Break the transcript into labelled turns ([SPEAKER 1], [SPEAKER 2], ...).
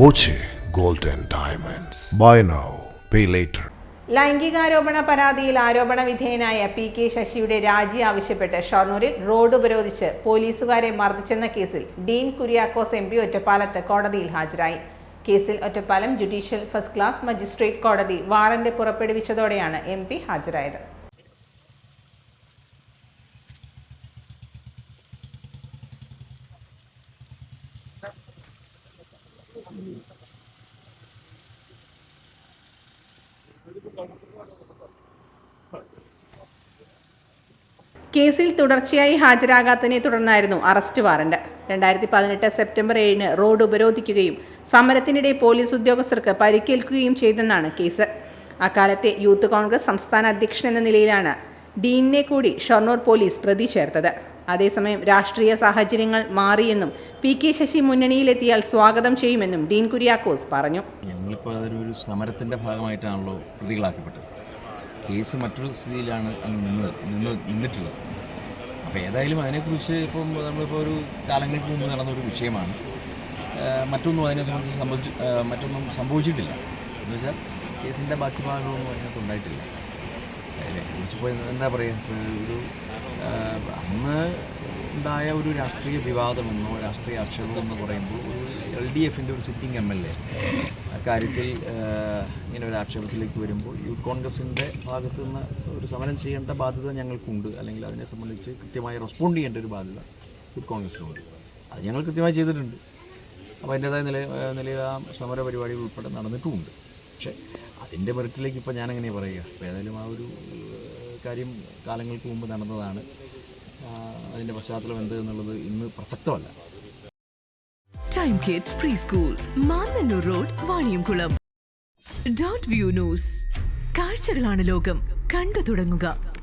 [SPEAKER 1] Boche gold and diamonds. Buy now pay later.
[SPEAKER 2] ലൈംഗികാരോപണ പരാതിയിൽ ആരോപണ വിധേയനായ പി കെ ശശിയുടെ രാജി ആവശ്യപ്പെട്ട് ഷൊർണൂരിൽ റോഡ് ഉപരോധിച്ച് പോലീസുകാരെ മർദ്ദിച്ചെന്ന കേസിൽ ഡീൻ കുര്യാക്കോസ് എം പി ഒറ്റപ്പാലത്ത് കോടതിയിൽ ഹാജരായി. കേസിൽ Ottapalam judicial first class magistrate കോടതി വാറന്റ് പുറപ്പെടുവിച്ചതോടെയാണ് എം ഹാജരായത്. കേസിൽ തുടർച്ചയായി ഹാജരാകാത്തതിനെ തുടർന്നായിരുന്നു അറസ്റ്റ് വാറന്റ്. രണ്ടായിരത്തി പതിനെട്ട് സെപ്റ്റംബർ ഏഴിന് റോഡ് ഉപരോധിക്കുകയും സമരത്തിനിടെ പോലീസ് ഉദ്യോഗസ്ഥർക്ക് പരിക്കേൽക്കുകയും ചെയ്തെന്നാണ് കേസ്. അക്കാലത്തെ യൂത്ത് കോൺഗ്രസ് സംസ്ഥാന അധ്യക്ഷൻ എന്ന നിലയിലാണ് ഡീനിനെ കൂടി ഷൊർണൂർ പോലീസ് പ്രതി ചേർത്തത്. അതേസമയം രാഷ്ട്രീയ സാഹചര്യങ്ങൾ മാറിയെന്നും പി കെ ശശി മുന്നണിയിലെത്തിയാൽ സ്വാഗതം ചെയ്യുമെന്നും ഡീൻ കുര്യാക്കോസ് പറഞ്ഞു.
[SPEAKER 3] ഞങ്ങളിപ്പോൾ അതൊരു ഭാഗമായിട്ടാണല്ലോ പ്രതികളാക്കപ്പെട്ടത്. കേസ് മറ്റൊരു സ്ഥിതിയിലാണ് നിന്നിട്ടുള്ളത്. അപ്പോൾ ഏതായാലും അതിനെക്കുറിച്ച് ഇപ്പം നമ്മളിപ്പോൾ ഒരു കാലങ്ങൾക്ക് മുമ്പ് നടന്ന ഒരു വിഷയമാണ്. മറ്റൊന്നും അതിനെ സംബന്ധിച്ച് സംഭവിച്ചു മറ്റൊന്നും സംഭവിച്ചിട്ടില്ല. എന്ന് വെച്ചാൽ കേസിന്റെ ബാക്കി ഭാഗങ്ങളൊന്നും അതിനകത്ത് ഉണ്ടായിട്ടില്ല. അതിനെക്കുറിച്ച് ഇപ്പോൾ എന്താ പറയുക ഒരു അന്ന് ഉണ്ടായ ഒരു രാഷ്ട്രീയ വിവാദമെന്നോ രാഷ്ട്രീയ ആക്ഷേപം എന്ന് പറയുമ്പോൾ ഒരു എൽ ഡി എഫിന്റെ ഒരു സിറ്റിംഗ് എം എൽ എ അക്കാര്യത്തിൽ ഇങ്ങനെ ഒരു ആക്ഷേപത്തിലേക്ക് വരുമ്പോൾ യൂത്ത് കോൺഗ്രസിന്റെ ഭാഗത്തു നിന്ന് ഒരു സമരം ചെയ്യേണ്ട ബാധ്യത ഞങ്ങൾക്കുണ്ട്. അല്ലെങ്കിൽ അതിനെ സംബന്ധിച്ച് കൃത്യമായി റെസ്പോണ്ട് ചെയ്യേണ്ട ഒരു ബാധ്യത യൂത്ത് കോൺഗ്രസിനുണ്ട് അത് ഞങ്ങൾ കൃത്യമായി ചെയ്തിട്ടുണ്ട്. അപ്പോൾ അതിന്റേതായ നില നിലയിൽ ആ സമര പരിപാടികൾ ഉൾപ്പെടെ നടന്നിട്ടുമുണ്ട്. പക്ഷേ അതിന്റെ മെറിറ്റിലേക്ക് ഇപ്പോൾ ഞാനെങ്ങനെ പറയുക. ഏതായാലും ആ ഒരു കാര്യം കാലങ്ങൾക്ക് മുമ്പ് നടന്നതാണ്. അതിന്റെ പശ്ചാത്തലം എന്ത് എന്നുള്ളത് ഇന്ന് പ്രസക്തമല്ല.
[SPEAKER 4] Time kids preschool Mannanur road Vaniyamkulam dot view news കാഴ്ചകളാണ് ലോകം. കണ്ടു തുടങ്ങുക.